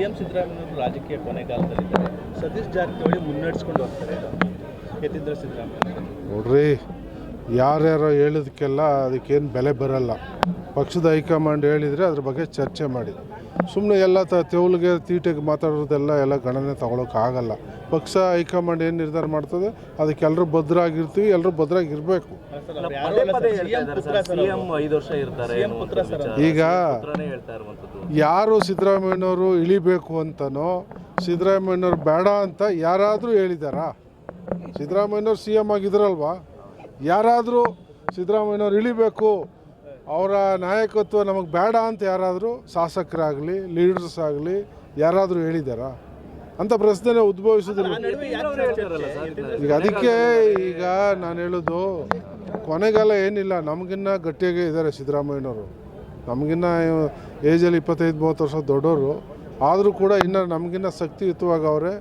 CM ಸಿದ್ದರಾಮಯ್ಯವರು ರಾಜಕೀಯ ಕೊನೆಗಾಲದಲ್ಲಿದ್ದಾರೆ. ಸತೀಶ್ ಜಾರಕಿಹೊಳಿ ಮುನ್ನಡೆಸ್ಕೊಂಡು ಹೋಗ್ತಾರೆ. ಯತೀಂದ್ರ ಸಿದ್ದರಾಮಯ್ಯ. ನೋಡ್ರಿ, ಯಾರ್ಯಾರು ಹೇಳಿದಕ್ಕೆಲ್ಲ ಅದಕ್ಕೇನು ಬೆಲೆ ಬರಲ್ಲ. ಪಕ್ಷದ ಹೈಕಮಾಂಡ್ ಹೇಳಿದರೆ ಅದ್ರ ಬಗ್ಗೆ ಚರ್ಚೆ ಮಾಡಿ ಸುಮ್ಮನೆ ಎಲ್ಲ ತ ತೆವಲಿಗೆ, ತೀಟೆಗೆ ಮಾತಾಡೋದೆಲ್ಲ ಎಲ್ಲ ಗಣನೆ ತಗೊಳಕ್ಕಾಗಲ್ಲ. ಪಕ್ಷ ಹೈಕಮಾಂಡ್ ಏನು ನಿರ್ಧಾರ ಮಾಡ್ತದೆ? ಅದಕ್ಕೆ ಎಲ್ಲರೂ ಭದ್ರಾಗಿರ್ತೀವಿ ಎಲ್ಲರೂ ಭದ್ರಾಗಿರಬೇಕು. ಈಗ ಪುತ್ರನೇ ಹೇಳ್ತಾ ಇರುವಂಥದ್ದು. ಯಾರು ಸಿದ್ದರಾಮಯ್ಯನವರು ಇಳಿಬೇಕು ಅಂತನೋ ಸಿದ್ದರಾಮಯ್ಯನವ್ರು ಬೇಡ ಅಂತ ಯಾರಾದರೂ ಹೇಳಿದಾರಾ? ಸಿದ್ದರಾಮಯ್ಯನವ್ರು ಸಿ ಎಂ ಆಗಿದ್ರಲ್ವಾ? ಯಾರಾದರೂ ಸಿದ್ದರಾಮಯ್ಯನವ್ರು ಇಳಿಬೇಕು ಅವರ ನಾಯಕತ್ವ ನಮಗೆ ಬೇಡ ಅಂತ ಯಾರಾದರೂ ಶಾಸಕರಾಗಲಿ ಲೀಡರ್ಸ್ ಆಗಲಿ ಯಾರಾದರೂ ಹೇಳಿದಾರಾ? ಅಂತ ಪ್ರಶ್ನೆ ಉದ್ಭವಿಸೋದಿಲ್ಲ ಸರ್? ಈಗ ಅದಕ್ಕೆ ಈಗ ನಾನು ಹೇಳೋದು ಕೊನೆಗಾಲ ಏನಿಲ್ಲ ನಮಗಿನ್ನ ಗಟ್ಟಿಯಾಗೇ ಇದ್ದಾರೆ ಸಿದ್ದರಾಮಯ್ಯನವರು. ನಮಗಿನ್ನ ಏಜಲ್ಲಿ ಇಪ್ಪತ್ತೈದು ಮೂವತ್ತು ವರ್ಷ ದೊಡ್ಡವರು. ಆದರೂ ಕೂಡ ಇನ್ನೂ ನಮಗಿನ್ನ ಶಕ್ತಿಯುತವಾಗಿ ಅವರೇ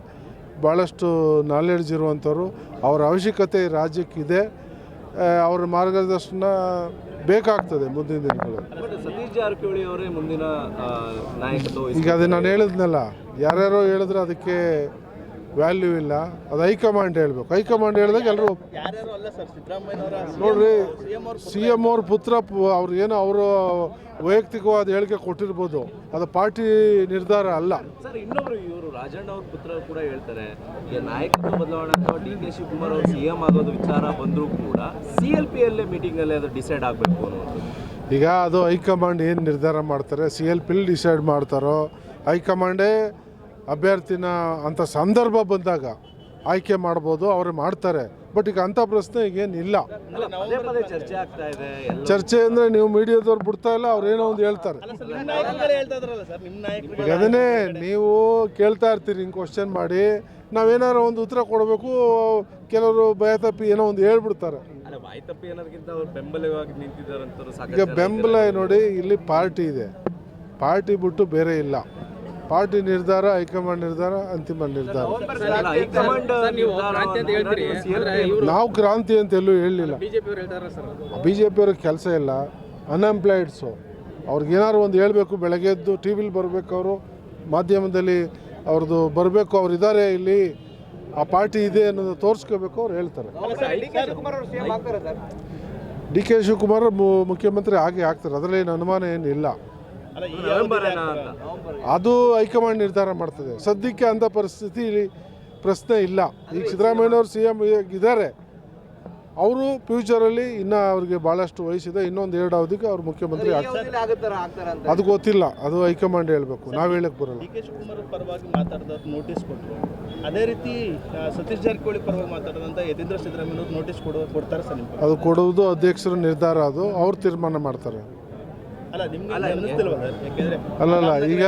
ಭಾಳಷ್ಟು ನಾಲೆಡ್ಜ್ ಇರುವಂಥವ್ರು. ಅವರ ಅವಶ್ಯಕತೆ ರಾಜ್ಯಕ್ಕಿದೆ. ಅವರ ಮಾರ್ಗದರ್ಶನ ಬೇಕಾಗ್ತದೆ ಮುಂದಿನ ದಿನಗಳಲ್ಲಿ. ಬಟ್ ಸತೀಶ್ ಜಾರಕಿಹೊಳಿ ಅವರೇ ಮುಂದಿನ ಆ, ಈಗ ಅದು ನಾನು ಹೇಳಿದ್ನಲ್ಲ ಯಾರ್ಯಾರೋ ಹೇಳಿದ್ರೆ ಅದಕ್ಕೆ ವ್ಯಾಲ್ಯೂ ಇಲ್ಲ. ಅದು ಹೈಕಮಾಂಡ್ ಹೇಳಬೇಕು. ಹೈಕಮಾಂಡ್ ಹೇಳಿದಾಗ ಎಲ್ಲರೂ ನೋಡ್ರಿ ಸಿ ಎಂ ಅವ್ರ ಪುತ್ರ ಪ- ಅವ್ರು ಏನೋ ಅವರು ವೈಯಕ್ತಿಕವಾದ ಹೇಳಿಕೆ ಕೊಟ್ಟಿರ್ಬೋದು. ಅದು ಪಾರ್ಟಿ ನಿರ್ಧಾರ ಅಲ್ಲ. ಸರ್ ಇನ್ನೊಬ್ರು ಇವರು ರಾಜಣ್ಣ ಅವ್ರ ಪುತ್ರ ಕೂಡ ಹೇಳ್ತಾರೆ ಈಗ ನಾಯಕತ್ವ ಬದಲಾವಣೆ ಅಥವಾ ಡಿ ಕೆ ಶಿವಕುಮಾರ್ ಅವರು ಸಿಎಂ ಆಗೋದು ವಿಚಾರ ಬಂದರೂ ಕೂಡ ಸಿ ಎಲ್ ಪಿ ಅಲ್ಲೇ ಮೀಟಿಂಗ್ ಅಲ್ಲಿ ಅದು ಡಿಸೈಡ್ ಆಗಬೇಕು ಈಗ ಅದು ಹೈಕಮಾಂಡ್ ಏನು ನಿರ್ಧಾರ ಮಾಡ್ತಾರೆ ಸಿ ಎಲ್ ಪಿಲ್ ಡಿಸೈಡ್ ಮಾಡ್ತಾರೋ ಹೈಕಮಾಂಡೇ ಅಭ್ಯರ್ಥಿನ ಅಂಥ ಸಂದರ್ಭ ಬಂದಾಗ ಆಯ್ಕೆ ಮಾಡ್ಬೋದು ಅವರು ಮಾಡ್ತಾರೆ. ಬಟ್ ಈಗ ಅಂಥ ಪ್ರಶ್ನೆ ಈಗೇನಿಲ್ಲ. ಚರ್ಚೆ ಆಗ್ತಾ ಇದೆ ಚರ್ಚೆ ಅಂದರೆ ನೀವು ಮೀಡಿಯಾದವ್ರು ಬಿಡ್ತಾ ಇಲ್ಲ ಅವ್ರು ಏನೋ ಒಂದು ಹೇಳ್ತಾರೆ. ಅಲ್ಲ ಸರ್ ನಿಮ್ಮ ನಾಯಕರುಗಳೇ ಹೇಳ್ತಾ ಸರ್ ನಿಮ್ಮ ನಾಯಕರು ಈಗ ಅದನ್ನೇ ನೀವು ಕೇಳ್ತಾ ಇರ್ತೀರಿ ಹಿಂಗೆ ಕ್ವಶನ್ ಮಾಡಿ. ನಾವೇನಾರು ಒಂದು ಉತ್ತರ ಕೊಡಬೇಕು ಕೆಲವರು ಭಯತಪ್ಪಿ ಏನೋ ಒಂದು ಹೇಳ್ಬಿಡ್ತಾರೆ. ಈಗ ಬೆಂಬಲ ನೋಡಿ ಇಲ್ಲಿ ಪಾರ್ಟಿ ಇದೆ. ಪಾರ್ಟಿ ಬಿಟ್ಟು ಬೇರೆ ಇಲ್ಲ. ಪಾರ್ಟಿ ನಿರ್ಧಾರ, ಹೈಕಮಾಂಡ್ ನಿರ್ಧಾರ, ಅಂತಿಮ ನಿರ್ಧಾರ. ನೀವು ಕ್ರಾಂತಿ ಅಂತ ಎಲ್ಲೂ ಹೇಳಲಿಲ್ಲ. ಬಿ ಜೆ ಪಿಯವ್ರಿಗೆ ಕೆಲಸ ಇಲ್ಲ ಅನ್ಎಂಪ್ಲಾಯ್ಡ್ಸು ಅವ್ರಿಗೇನಾದ್ರು ಒಂದು ಹೇಳಬೇಕು, ಬೆಳಗ್ಗೆ ಎದ್ದು ಟಿ ವಿಲಿ ಬರಬೇಕು ಅವರು, ಮಾಧ್ಯಮದಲ್ಲಿ ಅವ್ರದ್ದು ಬರಬೇಕು, ಅವ್ರು ಇದ್ದಾರೆ ಇಲ್ಲಿ, ಆ ಪಾರ್ಟಿ ಇದೆ ಅನ್ನೋದು ತೋರಿಸ್ಕೋಬೇಕು ಅವ್ರು ಹೇಳ್ತಾರೆ. ಡಿ ಕೆ ಶಿವಕುಮಾರ್ ಮುಖ್ಯಮಂತ್ರಿ ಹಾಗೆ ಆಗ್ತಾರೆ ಅದರಲ್ಲಿ ಏನು ಅನುಮಾನ ಏನಿಲ್ಲ. ಅಂತ. ಅದು ಹೈಕಮಾಂಡ್ ನಿರ್ಧಾರ ಮಾಡ್ತದೆ. ಸದ್ಯಕ್ಕೆ ಅಂಥ ಪರಿಸ್ಥಿತಿ ಪ್ರಶ್ನೆ ಇಲ್ಲ. ಈಗ ಸಿದ್ದರಾಮಯ್ಯನವರು ಸಿ ಎಂ ಇದ್ದಾರೆ ಅವರು ಫ್ಯೂಚರಲ್ಲಿ ಇನ್ನ ಅವ್ರಿಗೆ ಭಾಳಷ್ಟು ವಯಸ್ಸಿದೆ. ಇನ್ನೊಂದು ಎರಡು ಅವಧಿಗೆ ಅವ್ರು ಮುಖ್ಯಮಂತ್ರಿ ಆಗ್ತಾರೆ. ಅದು ಗೊತ್ತಿಲ್ಲ. ಅದು ಹೈಕಮಾಂಡ್ ಹೇಳಬೇಕು. ನಾವು ಹೇಳಕ್ಕೆ ಬರಲ್ಲ. ನೋಟಿಸ್ ಕೊಟ್ಟರು ಅದೇ ರೀತಿ ಸತೀಶ್ ಜಾರಕಿಹೊಳಿ ಪರವಾಗಿ ಮಾತಾಡಿದಂಥ ಯತೀಂದ್ರ ಸಿದ್ದರಾಮಯ್ಯನವರು ನೋಟಿಸ್ ಕೊಡೋ ಕೊಡ್ತಾರೆ ಸರ್ ಅದು ಕೊಡುವುದು ಅಧ್ಯಕ್ಷರ ನಿರ್ಧಾರ ಅದು. ಅವ್ರು ತೀರ್ಮಾನ ಮಾಡ್ತಾರೆ. ಅಲ್ಲಲ್ಲ ಈಗ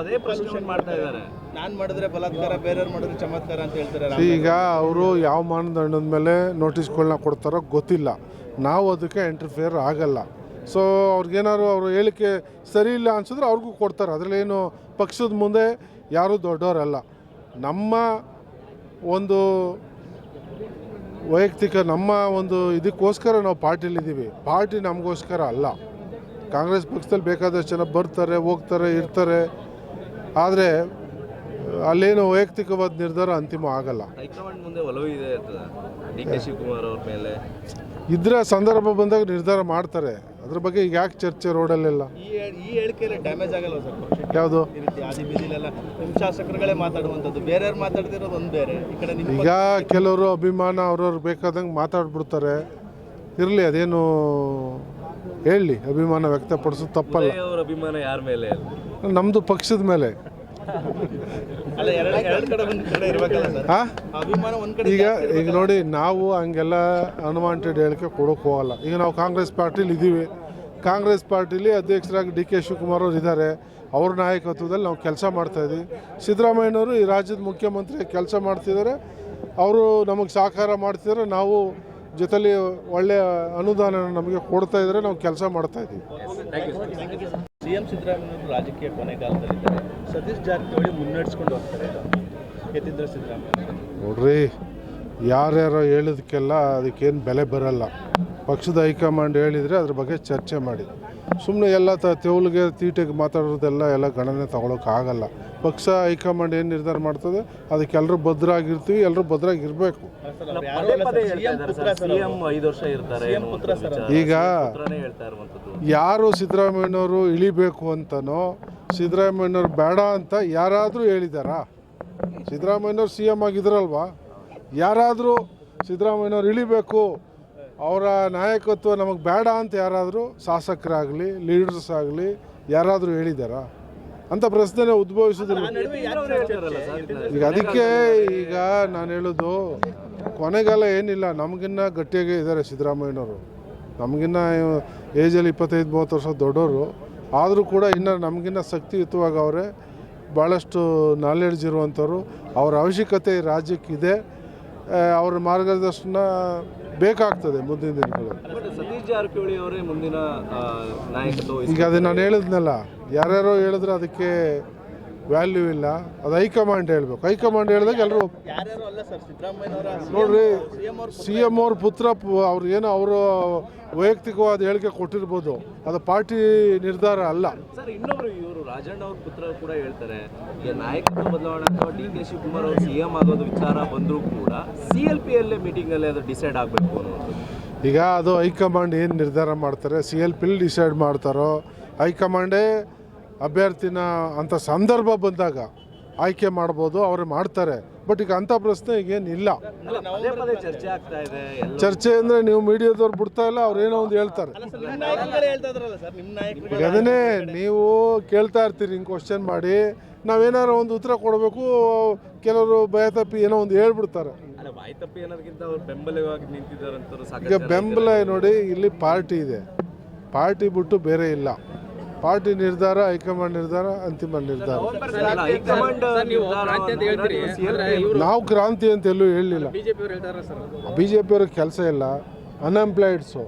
ಅದೇ ಪ್ರಶ್ನೆ ಮಾಡ್ತಾ ಇದ್ದಾರೆ. ನಾನು ಮಾಡಿದ್ರೆ ಬಲಾತ್ಕಾರ ಬೇರೆಯವ್ರು ಮಾಡಿದ್ರೆ ಚಮತ್ಕಾರ ಅಂತ ಹೇಳ್ತಾರೆ ಈಗ ಅವರು ಯಾವ ಮಾನದಂಡದ ಮೇಲೆ ನೋಟಿಸ್ಗಳನ್ನ ಕೊಡ್ತಾರೋ ಗೊತ್ತಿಲ್ಲ. ನಾವು ಅದಕ್ಕೆ ಇಂಟರ್ಫಿಯರ್ ಆಗಲ್ಲ. ಸೊ ಅವ್ರಿಗೇನಾದ್ರು ಅವ್ರ ಹೇಳಿಕೆ ಸರಿ ಇಲ್ಲ ಅನ್ಸಿದ್ರೆ ಅವ್ರಿಗೂ ಕೊಡ್ತಾರೆ. ಅದರಲ್ಲೇನು ಪಕ್ಷದ ಮುಂದೆ ಯಾರೂ ದೊಡ್ಡವರಲ್ಲ. ನಮ್ಮ ಒಂದು ವೈಯಕ್ತಿಕ ನಮ್ಮ ಒಂದು ಇದಕ್ಕೋಸ್ಕರ ನಾವು ಪಾರ್ಟಿಲಿದ್ದೀವಿ ಪಾರ್ಟಿ ನಮಗೋಸ್ಕರ ಅಲ್ಲ. ಕಾಂಗ್ರೆಸ್ ಪಕ್ಷದಲ್ಲಿ ಬೇಕಾದಷ್ಟು ಜನ ಬರ್ತಾರೆ ಹೋಗ್ತಾರೆ ಇರ್ತಾರೆ. ಆದರೆ ಅಲ್ಲೇನು ವೈಯಕ್ತಿಕವಾದ ನಿರ್ಧಾರ ಅಂತಿಮ ಆಗಲ್ಲ. ಇದರ ಸಂದರ್ಭ ಬಂದಾಗ ನಿರ್ಧಾರ ಮಾಡ್ತಾರೆ. ಅದ್ರ ಬಗ್ಗೆ ಈಗ ಯಾಕೆ ಚರ್ಚೆ ರೋಡಲ್ಲೆಲ್ಲ? ಯಾವುದು? ಈಗ ಕೆಲವರು ಅಭಿಮಾನ ಅವ್ರವ್ರು ಬೇಕಾದಂಗೆ ಮಾತಾಡ್ಬಿಡ್ತಾರೆ. ಇರಲಿ ಅದೇನು ಹೇಳಿ ಅಭಿಮಾನ ವ್ಯಕ್ತಪಡಿಸೋದು ತಪ್ಪಲ್ಲ. ಅವ್ರ ಅಭಿಮಾನ ಯಾರ ಮೇಲೆ ನಮ್ಮದು ಪಕ್ಷದ ಮೇಲೆ. ಅಲ್ಲ ಎರಡು ಎರಡು ಕಡೆ ಒಂದು ಕಡೆ ಸರ್. ಆ? ಅಭಿಮಾನ ಒಂದ್ ಈಗ ಈಗ ನೋಡಿ ನಾವು ಹಂಗೆಲ್ಲ ಅನ್ವಾಂಟೆಡ್ ಹೇಳಿಕೆ ಕೊಡೋಕೆ ಹೋಗಲ್ಲ. ಈಗ ನಾವು ಕಾಂಗ್ರೆಸ್ ಪಾರ್ಟಿಲಿ ಇದ್ದೀವಿ. ಕಾಂಗ್ರೆಸ್ ಪಾರ್ಟಿಲಿ ಅಧ್ಯಕ್ಷರಾಗಿ ಡಿ ಕೆ ಶಿವಕುಮಾರ್ ಅವರು ಇದ್ದಾರೆ. ಅವ್ರ ನಾಯಕತ್ವದಲ್ಲಿ ನಾವು ಕೆಲಸ ಮಾಡ್ತಾಯಿದ್ದೀವಿ ಸಿದ್ದರಾಮಯ್ಯನವರು ಈ ರಾಜ್ಯದ ಮುಖ್ಯಮಂತ್ರಿ ಕೆಲಸ ಮಾಡ್ತಿದ್ದಾರೆ. ಅವರು ನಮಗೆ ಸಹಕಾರ ಮಾಡ್ತಿದ್ದಾರೆ. ನಾವು ಜೊತೆಲಿ ಒಳ್ಳೆಯ ಅನುದಾನ ನಮಗೆ ಕೊಡ್ತಾ ಇದ್ರೆ ನಾವು ಕೆಲಸ ಮಾಡ್ತಾಯಿದ್ದೀವಿ ಸಿಎಂ ಸಿದ್ದರಾಮಯ್ಯ ರಾಜಕೀಯ ಕೊನೆಗಾಲದಲ್ಲಿದ್ದಾರೆ. ಸತೀಶ್ ಜಾರಕಿಹೊಳಿ ಮುನ್ನಡೆಸ್ಕೊಂಡು ಹೋಗ್ತಾರೆ. ಯತೀಂದ್ರ ಸಿದ್ದರಾಮಯ್ಯ. ನೋಡ್ರಿ ಯಾರ್ಯಾರೋ ಹೇಳಿದಕ್ಕೆಲ್ಲ ಅದಕ್ಕೇನು ಬೆಲೆ ಬರಲ್ಲ. ಪಕ್ಷದ ಹೈಕಮಾಂಡ್ ಹೇಳಿದರೆ ಅದ್ರ ಬಗ್ಗೆ ಚರ್ಚೆ ಮಾಡಿ ಸುಮ್ಮನೆ ಎಲ್ಲ ತ ತೆವಲಿಗೆ ತೀಟೆಗೆ ಮಾತಾಡೋದೆಲ್ಲ ಎಲ್ಲ ಗಣನೆ ತಗೊಳಕ್ಕಾಗಲ್ಲ ಪಕ್ಷ ಹೈಕಮಾಂಡ್ ಏನು ನಿರ್ಧಾರ ಮಾಡ್ತದೆ? ಅದಕ್ಕೆ ಎಲ್ಲರೂ ಭದ್ರಾಗಿರ್ತೀವಿ ಎಲ್ಲರೂ ಭದ್ರಾಗಿರಬೇಕು. ಪದೇ ಪದೇ ಹೇಳ್ತಾ ಇದ್ದಾರೆ ಸರ್ ಸಿಎಂ ಐದು ವರ್ಷ ಇರ್ತಾರೆ ಈಗ ಪುತ್ರನೇ ಹೇಳ್ತಾ ಇರುವಂಥದ್ದು. ಯಾರು ಸಿದ್ದರಾಮಯ್ಯನವರು ಇಳಿಬೇಕು ಅಂತನೋ ಸಿದ್ದರಾಮಯ್ಯನವ್ರು ಬೇಡ ಅಂತ ಯಾರಾದರೂ ಹೇಳಿದಾರಾ? ಸಿದ್ದರಾಮಯ್ಯನವ್ರು ಸಿ ಎಂ ಆಗಿದ್ರಲ್ವಾ? ಯಾರಾದರೂ ಸಿದ್ದರಾಮಯ್ಯನವ್ರು ಇಳಿಬೇಕು ಅವರ ನಾಯಕತ್ವ ನಮಗೆ ಬೇಡ ಅಂತ ಯಾರಾದರೂ ಶಾಸಕರಾಗಲಿ ಲೀಡರ್ಸ್ ಆಗಲಿ ಯಾರಾದರೂ ಹೇಳಿದ್ದಾರಾ ಅಂತ ಪ್ರಶ್ನೆ ಉದ್ಭವಿಸೋದಿಲ್ಲ ಸರ್? ಈಗ ಅದಕ್ಕೆ ಈಗ ನಾನು ಹೇಳೋದು ಕೊನೆಗಾಲ ಏನಿಲ್ಲ ನಮಗಿನ್ನ ಗಟ್ಟಿಯಾಗೇ ಇದ್ದಾರೆ ಸಿದ್ದರಾಮಯ್ಯನವರು. ನಮಗಿನ್ನ ಏಜಲ್ಲಿ ಇಪ್ಪತ್ತೈದು ಮೂವತ್ತು ವರ್ಷ ದೊಡ್ಡವರು ಆದರೂ ಕೂಡ ಇನ್ನೂ ನಮಗಿನ್ನ ಶಕ್ತಿಯುತವಾಗಿ ಅವರೇ ಭಾಳಷ್ಟು ನಾಲೆಡ್ಜ್ ಇರುವಂಥವ್ರು. ಅವರ ಅವಶ್ಯಕತೆ ರಾಜ್ಯಕ್ಕಿದೆ. ಅವರ ಮಾರ್ಗದರ್ಶನ ಬೇಕಾಗ್ತದೆ ಮುಂದಿನ ದಿನಗಳಲ್ಲಿ. ಬಟ್ ಸತೀಶ್ ಜಾರಕಿಹೊಳಿ ಅವರೇ ಮುಂದಿನ ನಾಯಕತ್ವ ಈಗ ಅದು ನಾನು ಹೇಳಿದ್ನಲ್ಲ ಯಾರ್ಯಾರೋ ಹೇಳಿದ್ರೆ ಅದಕ್ಕೆ ವ್ಯಾಲ್ಯೂ ಇಲ್ಲ. ಅದು ಹೈಕಮಾಂಡ್ ಹೇಳ್ಬೇಕು. ಹೈಕಮಾಂಡ್ ಹೇಳಿದಾಗ ಎಲ್ಲರೂ ನೋಡ್ರಿ ಸಿಎಂ ಅವ್ರ ಸಿ ಎಂ ಅವ್ರ ಪುತ್ರ ಪ- ಅವ್ರು ಏನೋ ಅವರು ವೈಯಕ್ತಿಕವಾದ ಹೇಳಿಕೆ ಕೊಟ್ಟಿರ್ಬೋದು. ಅದು ಪಾರ್ಟಿ ನಿರ್ಧಾರ ಅಲ್ಲ. ಸರ್ ಇನ್ನೊಬ್ರು ಇವರು ರಾಜಣ್ಣ ಅವ್ರ ಪುತ್ರ ಕೂಡ ಹೇಳ್ತಾರೆ ಈಗ ನಾಯಕತ್ವ ಬದಲಾವಣೆ ಅಥವಾ ಡಿ ಕೆ ಶಿವಕುಮಾರ್ ಅವರು ಸಿಎಂ ಆಗೋದು ವಿಚಾರ ಬಂದರೂ ಕೂಡ ಸಿ ಎಲ್ ಪಿ ಅಲ್ಲೇ ಮೀಟಿಂಗ್ ಅಲ್ಲಿ ಅದು ಡಿಸೈಡ್ ಆಗಬೇಕು ಈಗ ಅದು ಹೈಕಮಾಂಡ್ ಏನು ನಿರ್ಧಾರ ಮಾಡ್ತಾರೆ ಸಿ ಎಲ್ ಪಿಲ್ ಡಿಸೈಡ್ ಮಾಡ್ತಾರೋ ಹೈಕಮಾಂಡೇ ಅಭ್ಯರ್ಥಿನ ಅಂಥ ಸಂದರ್ಭ ಬಂದಾಗ ಆಯ್ಕೆ ಮಾಡ್ಬೋದು ಅವರು ಮಾಡ್ತಾರೆ. ಬಟ್ ಈಗ ಅಂಥ ಪ್ರಶ್ನೆ ಈಗೇನಿಲ್ಲ. ಚರ್ಚೆ ಆಗ್ತಾ ಇದೆ ಚರ್ಚೆ ಅಂದರೆ ನೀವು ಮೀಡಿಯಾದವ್ರು ಬಿಡ್ತಾ ಇಲ್ಲ ಅವ್ರು ಏನೋ ಒಂದು ಹೇಳ್ತಾರೆ. ಅಲ್ಲ ಸರ್ ನಿಮ್ಮ ನಾಯಕರುಗಳೇ ಹೇಳ್ತಾ ಸರ್ ನಿಮ್ಮ ನಾಯಕರು ಈಗ ಅದನ್ನೇ ನೀವು ಕೇಳ್ತಾ ಇರ್ತೀರಿ ಹಿಂಗೆ ಕ್ವಶನ್ ಮಾಡಿ. ನಾವೇನಾರು ಒಂದು ಉತ್ತರ ಕೊಡಬೇಕು ಕೆಲವರು ಭಯತಪ್ಪಿ ಏನೋ ಒಂದು ಹೇಳ್ಬಿಡ್ತಾರೆ. ಈಗ ಬೆಂಬಲ ನೋಡಿ ಇಲ್ಲಿ ಪಾರ್ಟಿ ಇದೆ. ಪಾರ್ಟಿ ಬಿಟ್ಟು ಬೇರೆ ಇಲ್ಲ. ಪಾರ್ಟಿ ನಿರ್ಧಾರ, ಹೈಕಮಾಂಡ್ ನಿರ್ಧಾರ, ಅಂತಿಮ ನಿರ್ಧಾರ. ನೀವು ಕ್ರಾಂತಿ ಅಂತ ಎಲ್ಲೂ ಹೇಳಲಿಲ್ಲ. ಬಿ ಜೆ ಪಿಯವ್ರಿಗೆ ಕೆಲಸ ಇಲ್ಲ. ಅನ್ಎಂಪ್ಲಾಯ್ಡ್ಸು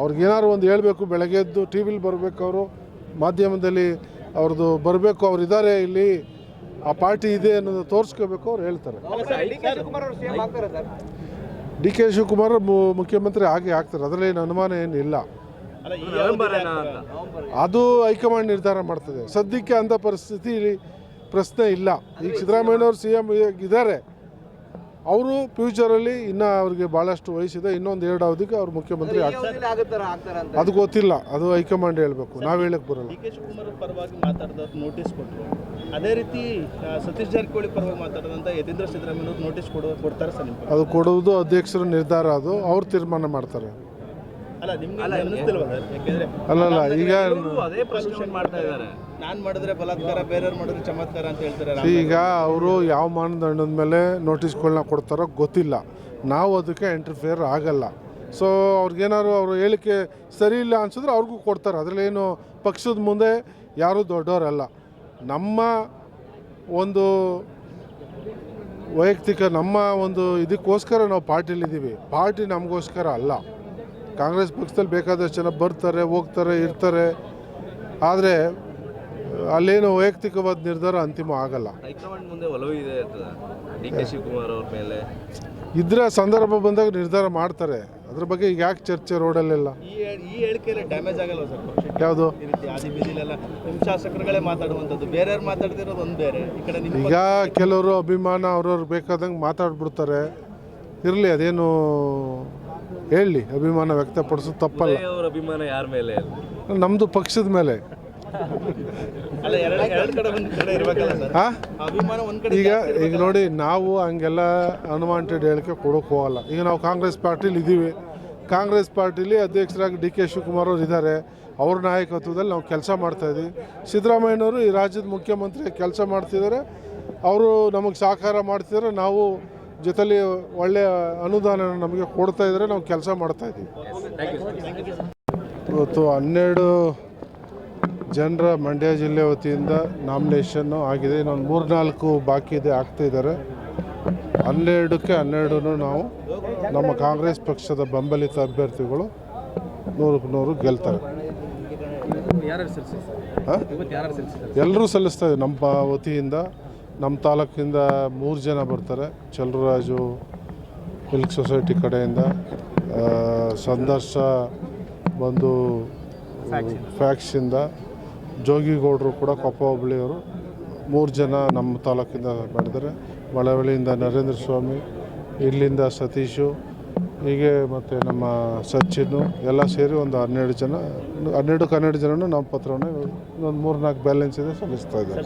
ಅವ್ರಿಗೇನಾದ್ರು ಒಂದು ಹೇಳಬೇಕು, ಬೆಳಗ್ಗೆ ಎದ್ದು ಟಿ ವಿಲಿ ಬರಬೇಕು ಅವರು, ಮಾಧ್ಯಮದಲ್ಲಿ ಅವ್ರದ್ದು ಬರಬೇಕು, ಅವ್ರು ಇದ್ದಾರೆ ಇಲ್ಲಿ, ಆ ಪಾರ್ಟಿ ಇದೆ ಅನ್ನೋದು ತೋರಿಸ್ಕೋಬೇಕು ಅವ್ರು ಹೇಳ್ತಾರೆ. ಡಿ ಕೆ ಶಿವಕುಮಾರ್ ಮುಖ್ಯಮಂತ್ರಿ ಹಾಗೆ ಆಗ್ತಾರೆ ಅದರಲ್ಲಿ ಏನು ಅನುಮಾನ ಏನಿಲ್ಲ. ಅದು ಹೈಕಮಾಂಡ್ ನಿರ್ಧಾರ ಮಾಡ್ತದೆ. ಸದ್ಯಕ್ಕೆ ಅಂತ ಪರಿಸ್ಥಿತಿ ಪ್ರಶ್ನೆ ಇಲ್ಲ. ಈಗ ಸಿದ್ದರಾಮಯ್ಯನವ್ರು ಸಿ ಎಂ ಇದ್ದಾರೆ ಅವರು ಫ್ಯೂಚರಲ್ಲಿ ಇನ್ನ ಅವ್ರಿಗೆ ಭಾಳಷ್ಟು ವಯಸ್ಸಿದೆ. ಇನ್ನೊಂದು ಎರಡು ಅವಧಿಗೆ ಅವ್ರು ಮುಖ್ಯಮಂತ್ರಿ ಆಗ್ತಾರೆ. ಅದು ಗೊತ್ತಿಲ್ಲ. ಅದು ಹೈಕಮಾಂಡ್ ಹೇಳಬೇಕು. ನಾವು ಹೇಳಕ್ಕೆ ಬರಲ್ಲ. ನೋಟಿಸ್ ಕೊಟ್ಟರು ಅದೇ ರೀತಿ ಸತೀಶ್ ಜಾರಕಿಹೊಳಿ ಪರವಾಗಿ ಮಾತಾಡಿದಂಥ ಯತೀಂದ್ರ ಸಿದ್ದರಾಮಯ್ಯನವ್ರು ನೋಟಿಸ್ ಕೊಡೋ ಕೊಡ್ತಾರೆ ಸರ್ ಅದು ಕೊಡುವುದು ಅಧ್ಯಕ್ಷರ ನಿರ್ಧಾರ ಅದು. ಅವ್ರು ತೀರ್ಮಾನ ಮಾಡ್ತಾರೆ. ಅಲ್ಲಲ್ಲ ಈಗ ಅದೇ ಪ್ರಶ್ನೆ ಮಾಡ್ತಾ ಇದ್ದಾರೆ. ನಾನು ಮಾಡಿದ್ರೆ ಬಲಾತ್ಕಾರ ಬೇರೆಯವ್ರು ಮಾಡಿದ್ರೆ ಚಮತ್ಕಾರ ಅಂತ ಹೇಳ್ತಾರೆ ಈಗ ಅವರು ಯಾವ ಮಾನದಂಡದ ಮೇಲೆ ನೋಟಿಸ್ಗಳನ್ನ ಕೊಡ್ತಾರೋ ಗೊತ್ತಿಲ್ಲ. ನಾವು ಅದಕ್ಕೆ ಇಂಟರ್ಫಿಯರ್ ಆಗಲ್ಲ. ಸೊ ಅವ್ರಿಗೇನಾದ್ರು ಅವ್ರ ಹೇಳಿಕೆ ಸರಿ ಇಲ್ಲ ಅನ್ಸಿದ್ರೆ ಅವ್ರಿಗೂ ಕೊಡ್ತಾರೆ. ಅದರಲ್ಲೇನು ಪಕ್ಷದ ಮುಂದೆ ಯಾರೂ ದೊಡ್ಡವರಲ್ಲ. ನಮ್ಮ ಒಂದು ವೈಯಕ್ತಿಕ ನಮ್ಮ ಒಂದು ಇದಕ್ಕೋಸ್ಕರ ನಾವು ಪಾರ್ಟಿಲಿದ್ದೀವಿ ಪಾರ್ಟಿ ನಮಗೋಸ್ಕರ ಅಲ್ಲ. ಕಾಂಗ್ರೆಸ್ ಪಕ್ಷದಲ್ಲಿ ಬೇಕಾದಷ್ಟು ಜನ ಬರ್ತಾರೆ ಹೋಗ್ತಾರೆ ಇರ್ತಾರೆ. ಆದರೆ ಅಲ್ಲೇನು ವೈಯಕ್ತಿಕವಾದ ನಿರ್ಧಾರ ಅಂತಿಮ ಆಗಲ್ಲ. ಇದರ ಸಂದರ್ಭ ಬಂದಾಗ ನಿರ್ಧಾರ ಮಾಡ್ತಾರೆ. ಅದ್ರ ಬಗ್ಗೆ ಈಗ ಯಾಕೆ ಚರ್ಚೆ ರೋಡಲ್ಲೆಲ್ಲ? ಯಾವುದು? ಈಗ ಕೆಲವರು ಅಭಿಮಾನ ಅವ್ರವ್ರು ಬೇಕಾದಂಗೆ ಮಾತಾಡ್ಬಿಡ್ತಾರೆ. ಇರಲಿ ಅದೇನು ಹೇಳಿ ಅಭಿಮಾನ ವ್ಯಕ್ತಪಡಿಸೋದು ತಪ್ಪಲ್ಲ. ಅವ್ರ ಅಭಿಮಾನ ಯಾರ ಮೇಲೆ? ನಮ್ಮದು ಪಕ್ಷದ ಮೇಲೆ. ಅಲ್ಲ ಎರಡು ಎರಡು ಕಡೆ ಒಂದು ಕಡೆ ಸರ್. ಆ? ಅಭಿಮಾನ ಒಂದ್ ಕಡೆ ಈಗ ಈಗ ನೋಡಿ ನಾವು ಹಂಗೆಲ್ಲ ಅನ್ವಾಂಟೆಡ್ ಹೇಳಿಕೆ ಕೊಡೋಕೆ ಹೋಗಲ್ಲ. ಈಗ ನಾವು ಕಾಂಗ್ರೆಸ್ ಪಾರ್ಟಿಲಿ ಇದ್ದೀವಿ ಕಾಂಗ್ರೆಸ್ ಪಾರ್ಟಿಲಿ ಅಧ್ಯಕ್ಷರಾಗಿ ಡಿ ಕೆ ಶಿವಕುಮಾರ್ ಅವರು ಇದ್ದಾರೆ. ಅವ್ರ ನಾಯಕತ್ವದಲ್ಲಿ ನಾವು ಕೆಲಸ ಮಾಡ್ತಾಯಿದ್ದೀವಿ ಸಿದ್ದರಾಮಯ್ಯನವರು ಈ ರಾಜ್ಯದ ಮುಖ್ಯಮಂತ್ರಿ ಕೆಲಸ ಮಾಡ್ತಿದ್ದಾರೆ. ಅವರು ನಮಗೆ ಸಹಕಾರ ಮಾಡ್ತಿದ್ದಾರೆ. ನಾವು ಜೊತೆಲಿ ಒಳ್ಳೆಯ ಅನುದಾನ ನಮಗೆ ಕೊಡ್ತಾ ಇದ್ದರೆ ನಾವು ಕೆಲಸ ಮಾಡ್ತಾ ಇದ್ದೀವಿ. ಇವತ್ತು ಹನ್ನೆರಡು ಜನರ ಮಂಡ್ಯ ಜಿಲ್ಲೆ ವತಿಯಿಂದ ನಾಮಿನೇಷನ್ನು ಆಗಿದೆ. ಇನ್ನೊಂದು ಮೂರ್ನಾಲ್ಕು ಬಾಕಿ ಇದೆ ಆಗ್ತಾ ಇದ್ದಾರೆ. ಹನ್ನೆರಡಕ್ಕೆ ಹನ್ನೆರಡು ನಾವು ನಮ್ಮ ಕಾಂಗ್ರೆಸ್ ಪಕ್ಷದ ಬೆಂಬಲಿತ ಅಭ್ಯರ್ಥಿಗಳು ನೂರಕ್ಕೆ ನೂರು ಗೆಲ್ತಾರೆ. ಎಲ್ಲರೂ ಸಲ್ಲಿಸ್ತಾ ಇದ್ದೀವಿ ನಮ್ಮ ವತಿಯಿಂದ ನಮ್ಮ ತಾಲೂಕಿಂದ ಮೂರು ಜನ ಬರ್ತಾರೆ. ಚಲರಾಜು ಮಿಲ್ಕ್ ಸೊಸೈಟಿ ಕಡೆಯಿಂದ. ಸಂದರ್ಶ ಬಂದು ಫ್ಯಾಕ್ಸಿಂದ. ಜೋಗಿಗೌಡರು ಕೂಡ ಕೊಪ್ಪ ಹೋಬಳಿಯವರು ಮೂರು ಜನ ನಮ್ಮ ತಾಲೂಕಿಂದ ಮಾಡಿದ್ದಾರೆ. ಮಳವಳ್ಳಿಯಿಂದ ನರೇಂದ್ರ ಸ್ವಾಮಿ, ಇಲ್ಲಿಂದ ಸತೀಶು, ಹೀಗೆ ಮತ್ತು ನಮ್ಮ ಸಚಿನು ಎಲ್ಲ ಸೇರಿ ಒಂದು ಹನ್ನೆರಡು ಜನ, ಹನ್ನೆರಡು ಹನ್ನೆರಡು ಜನನೂ ನಮ್ಮ ಪತ್ರವನ್ನು ಒಂದು ಮೂರು ನಾಲ್ಕು ಬ್ಯಾಲೆನ್ಸ್ ಇದೆ ಸಲ್ಲಿಸ್ತಾ ಇದ್ದಾರೆ.